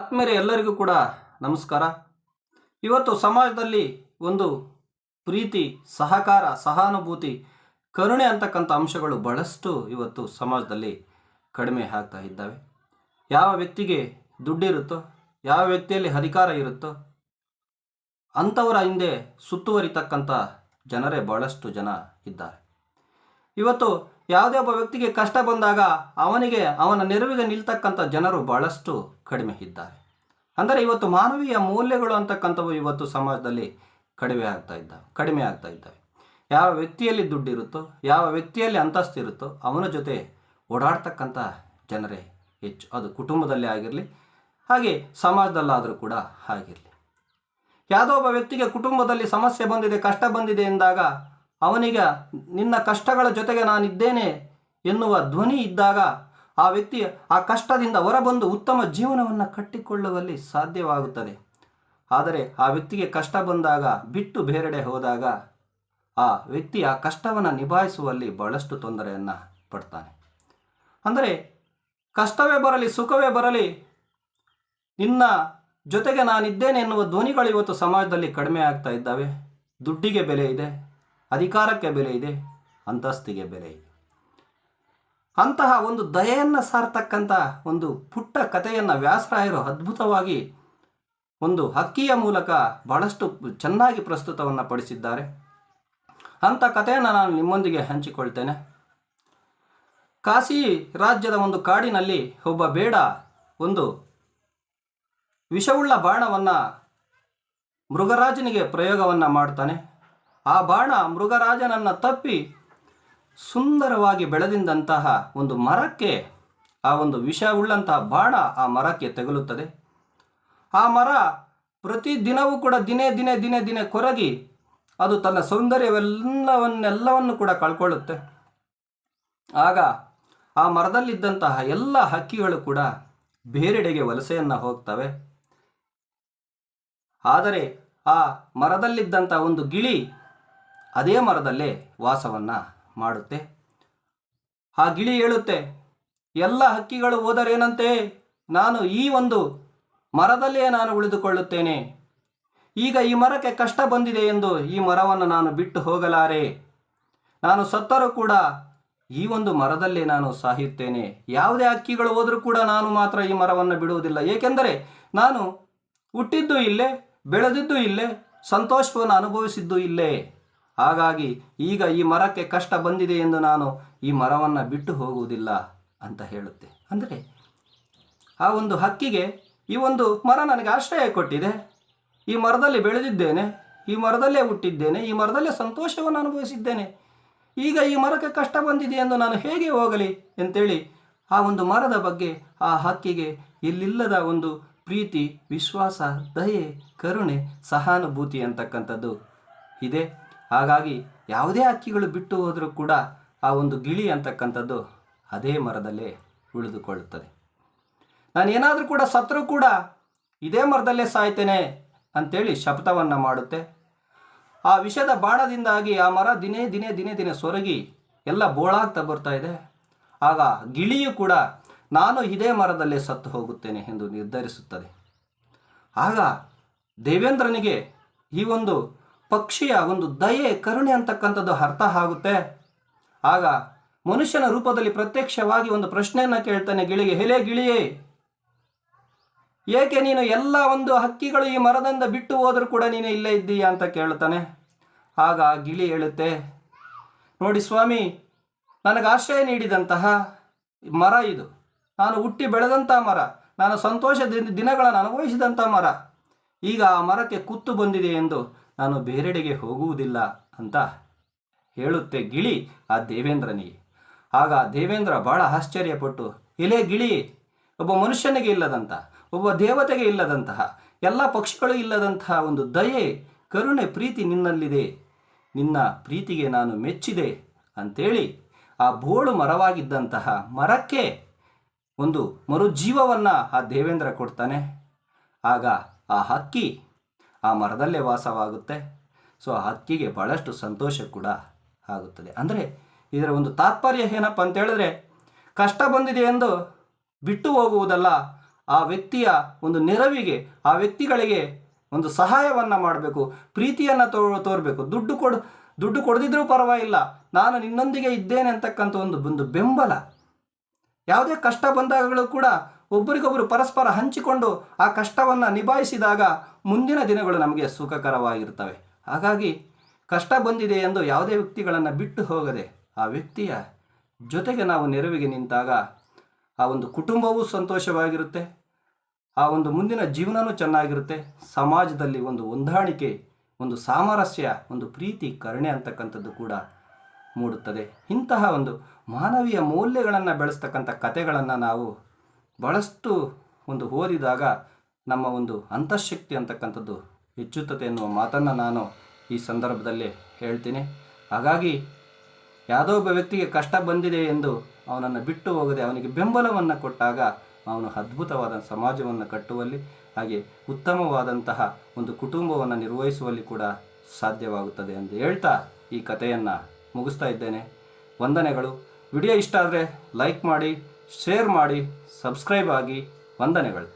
ಆತ್ಮೀಯರೇ ಎಲ್ಲರಿಗೂ ಕೂಡ ನಮಸ್ಕಾರ. ಇವತ್ತು ಸಮಾಜದಲ್ಲಿ ಒಂದು ಪ್ರೀತಿ, ಸಹಕಾರ, ಸಹಾನುಭೂತಿ, ಕರುಣೆ ಅಂತಕ್ಕಂಥ ಅಂಶಗಳು ಬಹಳಷ್ಟು ಇವತ್ತು ಸಮಾಜದಲ್ಲಿ ಕಡಿಮೆ ಆಗ್ತಾ ಇದ್ದಾವೆ. ಯಾವ ವ್ಯಕ್ತಿಗೆ ದುಡ್ಡಿರುತ್ತೋ, ಯಾವ ವ್ಯಕ್ತಿಯಲ್ಲಿ ಅಧಿಕಾರ ಇರುತ್ತೋ, ಅಂಥವರ ಹಿಂದೆ ಸುತ್ತುವರಿತಕ್ಕಂಥ ಜನರೇ ಬಹಳಷ್ಟು ಜನ ಇದ್ದಾರೆ. ಇವತ್ತು ಯಾವುದೇ ಒಬ್ಬ ವ್ಯಕ್ತಿಗೆ ಕಷ್ಟ ಬಂದಾಗ ಅವನಿಗೆ, ಅವನ ನೆರವಿಗೆ ನಿಲ್ತಕ್ಕಂಥ ಜನರು ಬಹಳಷ್ಟು ಕಡಿಮೆ ಇದ್ದಾರೆ. ಅಂದರೆ ಇವತ್ತು ಮಾನವೀಯ ಮೌಲ್ಯಗಳು ಅಂತಕ್ಕಂಥವು ಇವತ್ತು ಸಮಾಜದಲ್ಲಿ ಕಡಿಮೆ ಆಗ್ತಾ ಇದ್ದಾವೆ ಕಡಿಮೆ ಆಗ್ತಾ ಇದ್ದಾವೆ. ಯಾವ ವ್ಯಕ್ತಿಯಲ್ಲಿ ದುಡ್ಡಿರುತ್ತೋ, ಯಾವ ವ್ಯಕ್ತಿಯಲ್ಲಿ ಅಂತಸ್ತು ಇರುತ್ತೋ ಅವನ ಜೊತೆ ಓಡಾಡ್ತಕ್ಕಂಥ ಜನರೇ ಹೆಚ್ಚು. ಅದು ಕುಟುಂಬದಲ್ಲೇ ಆಗಿರಲಿ, ಹಾಗೆ ಸಮಾಜದಲ್ಲಾದರೂ ಕೂಡ ಆಗಿರಲಿ. ಯಾವುದೋ ಒಬ್ಬ ವ್ಯಕ್ತಿಗೆ ಕುಟುಂಬದಲ್ಲಿ ಸಮಸ್ಯೆ ಬಂದಿದೆ, ಕಷ್ಟ ಬಂದಿದೆ ಎಂದಾಗ ಅವನಿಗೆ, ನಿನ್ನ ಕಷ್ಟಗಳ ಜೊತೆಗೆ ನಾನಿದ್ದೇನೆ ಎನ್ನುವ ಧ್ವನಿ ಇದ್ದಾಗ ಆ ವ್ಯಕ್ತಿ ಆ ಕಷ್ಟದಿಂದ ಹೊರಬಂದು ಉತ್ತಮ ಜೀವನವನ್ನು ಕಟ್ಟಿಕೊಳ್ಳುವಲ್ಲಿ ಸಾಧ್ಯವಾಗುತ್ತದೆ. ಆದರೆ ಆ ವ್ಯಕ್ತಿಗೆ ಕಷ್ಟ ಬಂದಾಗ, ಬಿಟ್ಟು ಬೇರೆಡೆ ಹೋದಾಗ, ಆ ವ್ಯಕ್ತಿ ಆ ಕಷ್ಟವನ್ನು ನಿಭಾಯಿಸುವಲ್ಲಿ ಬಹಳಷ್ಟು ತೊಂದರೆಯನ್ನು ಪಡ್ತಾನೆ. ಅಂದರೆ, ಕಷ್ಟವೇ ಬರಲಿ, ಸುಖವೇ ಬರಲಿ, ನಿನ್ನ ಜೊತೆಗೆ ನಾನಿದ್ದೇನೆ ಎನ್ನುವ ಧ್ವನಿಗಳು ಇವತ್ತು ಸಮಾಜದಲ್ಲಿ ಕಡಿಮೆ ಆಗ್ತಾ ಇದ್ದಾವೆ. ದುಡ್ಡಿಗೆ ಬೆಲೆ ಇದೆ, ಅಧಿಕಾರಕ್ಕೆ ಬೆಲೆ ಇದೆ, ಅಂತಸ್ತಿಗೆ ಬೆಲೆ ಇದೆ. ಅಂತಹ ಒಂದು ದಯೆಯನ್ನು ಸಾರ್ತಕ್ಕಂಥ ಒಂದು ಪುಟ್ಟ ಕಥೆಯನ್ನು ವ್ಯಾಸರಾಯರು ಅದ್ಭುತವಾಗಿ ಒಂದು ಹಕ್ಕಿಯ ಮೂಲಕ ಬಹಳಷ್ಟು ಚೆನ್ನಾಗಿ ಪ್ರಸ್ತುತವನ್ನು ಪಡಿಸಿದ್ದಾರೆ. ಅಂಥ ಕಥೆಯನ್ನು ನಾನು ನಿಮ್ಮೊಂದಿಗೆ ಹಂಚಿಕೊಳ್ತೇನೆ. ಕಾಶಿ ರಾಜ್ಯದ ಒಂದು ಕಾಡಿನಲ್ಲಿ ಒಬ್ಬ ಬೇಡ ಒಂದು ವಿಷವುಳ್ಳ ಬಾಣವನ್ನು ಮೃಗರಾಜನಿಗೆ ಪ್ರಯೋಗವನ್ನು ಮಾಡ್ತಾನೆ. ಆ ಬಾಣ ಮೃಗರಾಜನನ್ನು ತಪ್ಪಿ ಸುಂದರವಾಗಿ ಬೆಳೆದಿಂದಂತಹ ಒಂದು ಮರಕ್ಕೆ, ಆ ಒಂದು ವಿಷವುಳ್ಳಂತಹ ಬಾಣ ಆ ಮರಕ್ಕೆ ತಗುಲುತ್ತದೆ. ಆ ಮರ ಪ್ರತಿ ದಿನವೂ ಕೂಡ ದಿನೇ ದಿನೇ ದಿನೇ ದಿನೇ ಕೊರಗಿ, ಅದು ತನ್ನ ಸೌಂದರ್ಯವೆಲ್ಲವನ್ನೆಲ್ಲವನ್ನು ಕೂಡ ಕಳ್ಕೊಳ್ಳುತ್ತೆ. ಆಗ ಆ ಮರದಲ್ಲಿದ್ದಂತಹ ಎಲ್ಲ ಹಕ್ಕಿಗಳು ಕೂಡ ಬೇರೆಡೆಗೆ ವಲಸೆಯನ್ನು ಹೋಗ್ತವೆ. ಆದರೆ ಆ ಮರದಲ್ಲಿದ್ದಂಥ ಒಂದು ಗಿಳಿ, ಅದೇ ಮರದಲ್ಲೇ ವಾಸವನ್ನು ಮಾಡುತ್ತೆ. ಆ ಗಿಳಿ ಹೇಳುತ್ತೆ, ಎಲ್ಲ ಹಕ್ಕಿಗಳು ಹೋದರೇನಂತೆ? ನಾನು ಈ ಒಂದು ಮರದಲ್ಲೇ ನಾನು ಉಳಿದುಕೊಳ್ಳುತ್ತೇನೆ. ಈಗ ಈ ಮರಕ್ಕೆ ಕಷ್ಟ ಬಂದಿದೆ ಎಂದು ಈ ಮರವನ್ನು ನಾನು ಬಿಟ್ಟು ಹೋಗಲಾರೆ. ನಾನು ಸತ್ತರೂ ಕೂಡ ಈ ಒಂದು ಮರದಲ್ಲೇ ನಾನು ಸಾಯುತ್ತೇನೆ. ಯಾವುದೇ ಹಕ್ಕಿಗಳು ಹೋದರೂ ಕೂಡ ನಾನು ಮಾತ್ರ ಈ ಮರವನ್ನು ಬಿಡುವುದಿಲ್ಲ. ಏಕೆಂದರೆ ನಾನು ಹುಟ್ಟಿದ್ದು ಇಲ್ಲೇ, ಬೆಳೆದಿದ್ದು ಇಲ್ಲೇ, ಸಂತೋಷವನ್ನು ಅನುಭವಿಸಿದ್ದು ಇಲ್ಲೇ. ಹಾಗಾಗಿ ಈಗ ಈ ಮರಕ್ಕೆ ಕಷ್ಟ ಬಂದಿದೆ ಎಂದು ನಾನು ಈ ಮರವನ್ನು ಬಿಟ್ಟು ಹೋಗುವುದಿಲ್ಲ ಅಂತ ಹೇಳುತ್ತೆ. ಅಂದರೆ ಆ ಒಂದು ಹಕ್ಕಿಗೆ ಈ ಒಂದು ಮರ ನನಗೆ ಆಶ್ರಯ ಕೊಟ್ಟಿದೆ. ಈ ಮರದಲ್ಲಿ ಬೆಳೆದಿದ್ದೇನೆ, ಈ ಮರದಲ್ಲೇ ಹುಟ್ಟಿದ್ದೇನೆ, ಈ ಮರದಲ್ಲೇ ಸಂತೋಷವನ್ನು ಅನುಭವಿಸಿದ್ದೇನೆ. ಈಗ ಈ ಮರಕ್ಕೆ ಕಷ್ಟ ಬಂದಿದೆ ಎಂದು ನಾನು ಹೇಗೆ ಹೋಗಲಿ ಅಂತೇಳಿ ಆ ಒಂದು ಮರದ ಬಗ್ಗೆ ಆ ಹಕ್ಕಿಗೆ ಇಲ್ಲಿಲ್ಲದ ಒಂದು ಪ್ರೀತಿ, ವಿಶ್ವಾಸ, ದಯೆ, ಕರುಣೆ, ಸಹಾನುಭೂತಿ ಅಂತಕ್ಕಂಥದ್ದು ಇದೆ. ಹಾಗಾಗಿ ಯಾವುದೇ ಹಕ್ಕಿಗಳು ಬಿಟ್ಟು ಹೋದರೂ ಕೂಡ ಆ ಒಂದು ಗಿಳಿ ಅಂತಕ್ಕಂಥದ್ದು ಅದೇ ಮರದಲ್ಲೇ ಉಳಿದುಕೊಳ್ಳುತ್ತದೆ. ನಾನು ಏನಾದರೂ ಕೂಡ ಸತ್ರೂ ಕೂಡ ಇದೇ ಮರದಲ್ಲೇ ಸಾಯ್ತೇನೆ ಅಂತೇಳಿ ಶಪಥವನ್ನು ಮಾಡುತ್ತೆ. ಆ ವಿಷದ ಬಾಣದಿಂದಾಗಿ ಆ ಮರ ದಿನೇ ದಿನೇ ದಿನೇ ದಿನೇ ಸೊರಗಿ ಎಲ್ಲ ಬೋಳಾಗ್ತಾ ಬರ್ತಾ ಇದೆ. ಆಗ ಗಿಳಿಯು ಕೂಡ ನಾನು ಇದೇ ಮರದಲ್ಲೇ ಸತ್ತು ಹೋಗುತ್ತೇನೆ ಎಂದು ನಿರ್ಧರಿಸುತ್ತದೆ. ಆಗ ದೇವೇಂದ್ರನಿಗೆ ಈ ಒಂದು ಪಕ್ಷಿಯ ಒಂದು ದಯೆ, ಕರುಣೆ ಅಂತಕ್ಕಂಥದ್ದು ಅರ್ಥ ಆಗುತ್ತೆ. ಆಗ ಮನುಷ್ಯನ ರೂಪದಲ್ಲಿ ಪ್ರತ್ಯಕ್ಷವಾಗಿ ಒಂದು ಪ್ರಶ್ನೆಯನ್ನು ಕೇಳ್ತಾನೆ ಗಿಳಿಗೆ ಹೆಲೆ ಗಿಳಿಯೇ, ಏಕೆ ನೀನು ಎಲ್ಲ ಒಂದು ಹಕ್ಕಿಗಳು ಈ ಮರದಿಂದ ಬಿಟ್ಟು ಹೋದರೂ ಕೂಡ ನೀನು ಇಲ್ಲೇ ಇದ್ದೀಯಾ? ಅಂತ ಕೇಳ್ತಾನೆ. ಆಗ ಗಿಳಿ ಹೇಳುತ್ತೆ, ನೋಡಿ ಸ್ವಾಮಿ, ನನಗೆ ಆಶ್ರಯ ನೀಡಿದಂತಹ ಮರ ಇದು. ನಾನು ಹುಟ್ಟಿ ಬೆಳೆದಂಥ ಮರ. ನಾನು ಸಂತೋಷದಿಂದ ದಿನಗಳನ್ನು ಅನುಭವಿಸಿದಂಥ ಮರ. ಈಗ ಆ ಮರಕ್ಕೆ ಕುತ್ತು ಬಂದಿದೆ ಎಂದು ನಾನು ಬೇರೆಡೆಗೆ ಹೋಗುವುದಿಲ್ಲ ಅಂತ ಹೇಳುತ್ತೆ ಗಿಳಿ ಆ ದೇವೇಂದ್ರನಿಗೆ. ಆಗ ದೇವೇಂದ್ರ ಬಹಳ ಆಶ್ಚರ್ಯಪಟ್ಟು ಎಲೆ ಗಿಳಿ, ಒಬ್ಬ ಮನುಷ್ಯನಿಗೆ ಇಲ್ಲದಂತಹ ಒಬ್ಬ ದೇವತೆಗೆ ಇಲ್ಲದಂತಹ, ಎಲ್ಲ ಪಕ್ಷಿಗಳು ಇಲ್ಲದಂತಹ ಒಂದು ದಯೆ, ಕರುಣೆ, ಪ್ರೀತಿ ನಿನ್ನಲ್ಲಿದೆ. ನಿನ್ನ ಪ್ರೀತಿಗೆ ನಾನು ಮೆಚ್ಚಿದೆ ಅಂತೇಳಿ ಆ ಬೋಳು ಮರವಾಗಿದ್ದಂತಹ ಮರಕ್ಕೆ ಒಂದು ಮರುಜೀವವನ್ನು ಆ ದೇವೇಂದ್ರ ಕೊಡ್ತಾನೆ. ಆಗ ಆ ಹಕ್ಕಿ ಆ ಮರದಲ್ಲೇ ವಾಸವಾಗುತ್ತೆ. ಸೊ ಆ ಹಕ್ಕಿಗೆ ಭಾಳಷ್ಟು ಸಂತೋಷ ಕೂಡ ಆಗುತ್ತದೆ. ಅಂದರೆ ಇದರ ಒಂದು ತಾತ್ಪರ್ಯ ಏನಪ್ಪ ಅಂತ ಹೇಳಿದ್ರೆ, ಕಷ್ಟ ಬಂದಿದೆ ಎಂದು ಬಿಟ್ಟು ಹೋಗುವುದಲ್ಲ, ಆ ವ್ಯಕ್ತಿಯ ಒಂದು ನೆರವಿಗೆ, ಆ ವ್ಯಕ್ತಿಗಳಿಗೆ ಒಂದು ಸಹಾಯವನ್ನು ಮಾಡಬೇಕು, ಪ್ರೀತಿಯನ್ನು ತೋ, ತೋರಬೇಕು. ದುಡ್ಡು ಕೊಡು, ದುಡ್ಡು ಕೊಡದಿದ್ರೂ ಪರವಾಗಿಲ್ಲ, ನಾನು ನಿನ್ನೊಂದಿಗೆ ಇದ್ದೇನೆ ಅಂತಕ್ಕಂಥ ಒಂದು ಒಂದು ಬೆಂಬಲ. ಯಾವುದೇ ಕಷ್ಟ ಬಂದಾಗಲೂ ಕೂಡ ಒಬ್ಬರಿಗೊಬ್ಬರು ಪರಸ್ಪರ ಹಂಚಿಕೊಂಡು ಆ ಕಷ್ಟವನ್ನು ನಿಭಾಯಿಸಿದಾಗ ಮುಂದಿನ ದಿನಗಳು ನಮಗೆ ಸುಖಕರವಾಗಿರ್ತವೆ. ಹಾಗಾಗಿ ಕಷ್ಟ ಬಂದಿದೆ ಎಂದು ಯಾವುದೇ ವ್ಯಕ್ತಿಗಳನ್ನು ಬಿಟ್ಟು ಹೋಗದೆ ಆ ವ್ಯಕ್ತಿಯ ಜೊತೆಗೆ ನಾವು ನೆರವಿಗೆ ನಿಂತಾಗ ಆ ಒಂದು ಕುಟುಂಬವೂ ಸಂತೋಷವಾಗಿರುತ್ತೆ. ಆ ಒಂದು ಮುಂದಿನ ಜೀವನವೂ ಚೆನ್ನಾಗಿರುತ್ತೆ. ಸಮಾಜದಲ್ಲಿ ಒಂದು ಹೊಂದಾಣಿಕೆ, ಒಂದು ಸಾಮರಸ್ಯ, ಒಂದು ಪ್ರೀತಿ, ಕರುಣೆ ಅಂತಕ್ಕಂಥದ್ದು ಕೂಡ ಮೂಡುತ್ತದೆ. ಇಂತಹ ಒಂದು ಮಾನವೀಯ ಮೌಲ್ಯಗಳನ್ನು ಬೆಳೆಸ್ತಕ್ಕಂಥ ಕಥೆಗಳನ್ನು ನಾವು ಭಾಳಷ್ಟು ಒಂದು ಓದಿದಾಗ ನಮ್ಮ ಒಂದು ಅಂತಃಶಕ್ತಿ ಅಂತಕ್ಕಂಥದ್ದು ಹೆಚ್ಚುತ್ತದೆ ಎನ್ನುವ ಮಾತನ್ನು ನಾನು ಈ ಸಂದರ್ಭದಲ್ಲಿ ಹೇಳ್ತೀನಿ. ಹಾಗಾಗಿ ಯಾವುದೋ ಒಬ್ಬ ವ್ಯಕ್ತಿಗೆ ಕಷ್ಟ ಬಂದಿದೆ ಎಂದು ಅವನನ್ನು ಬಿಟ್ಟು ಹೋಗದೆ ಅವನಿಗೆ ಬೆಂಬಲವನ್ನು ಕೊಟ್ಟಾಗ ಅವನು ಅದ್ಭುತವಾದ ಸಮಾಜವನ್ನು ಕಟ್ಟುವಲ್ಲಿ ಹಾಗೆ ಉತ್ತಮವಾದಂತಹ ಒಂದು ಕುಟುಂಬವನ್ನು ನಿರ್ವಹಿಸುವಲ್ಲಿ ಕೂಡ ಸಾಧ್ಯವಾಗುತ್ತದೆ ಎಂದು ಹೇಳ್ತಾ ಈ ಕಥೆಯನ್ನು ಮುಗಿಸ್ತಾ ಇದ್ದೇನೆ. ವಂದನೆಗಳು. ವಿಡಿಯೋ ಇಷ್ಟ ಆದರೆ ಲೈಕ್ ಮಾಡಿ ಶೇರ್ ಮಾಡಿ ಸಬ್ಸ್ಕ್ರೈಬ್ ಆಗಿ ವಂದನೆಗಳು.